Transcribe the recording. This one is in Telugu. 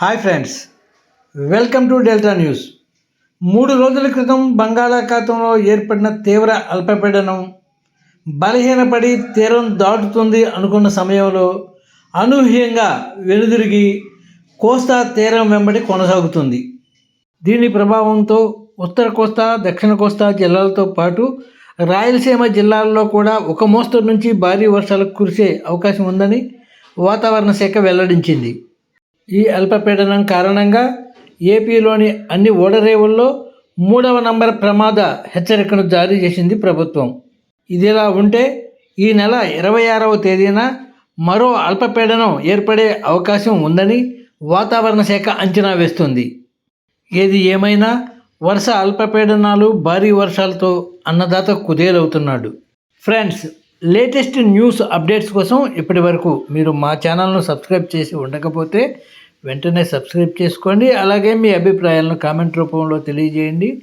Hi friends welcome to Delta News. మూడు రోజుల క్రితం బంగాళాఖాతంలో ఏర్పడిన తీవ్ర అల్పపీడనం బలహీనపడి తీరం దాటుతుంది అనుకున్న సమయంలో అనూహ్యంగా వెనుదిరిగి కోస్తా తీరం వెంబడి కొనసాగుతుంది. దీని ప్రభావంతో ఉత్తర కోస్తా దక్షిణ కోస్తా జిల్లాలతో పాటు రాయలసీమ జిల్లాల్లో కూడా ఒక మోస్తరు నుంచి భారీ వర్షాలు కురిసే అవకాశం ఉందని వాతావరణ శాఖ వెల్లడించింది. ఈ అల్పపీడనం కారణంగా ఏపీలోని అన్ని ఓడరేవుల్లో మూడవ నంబర్ ప్రమాద హెచ్చరికను జారీ చేసింది ప్రభుత్వం. ఇదిలా ఉంటే ఈ నెల ఇరవై ఆరవ తేదీన మరో అల్పపీడనం ఏర్పడే అవకాశం ఉందని వాతావరణ శాఖ అంచనా వేస్తుంది. ఏది ఏమైనా వరుస అల్పపీడనాలు భారీ వర్షాలతో అన్నదాత కుదేలవుతున్నాడు. ఫ్రెండ్స్ లేటెస్ట్ న్యూస్ అప్డేట్స్ కోసం ఇప్పటి వరకు మీరు మా ఛానల్ను సబ్స్క్రైబ్ చేసి ఉండకపోతే వెంటనే సబ్స్క్రైబ్ చేసుకోండి. అలాగే మీ అభిప్రాయాలను కామెంట్ రూపంలో తెలియజేయండి.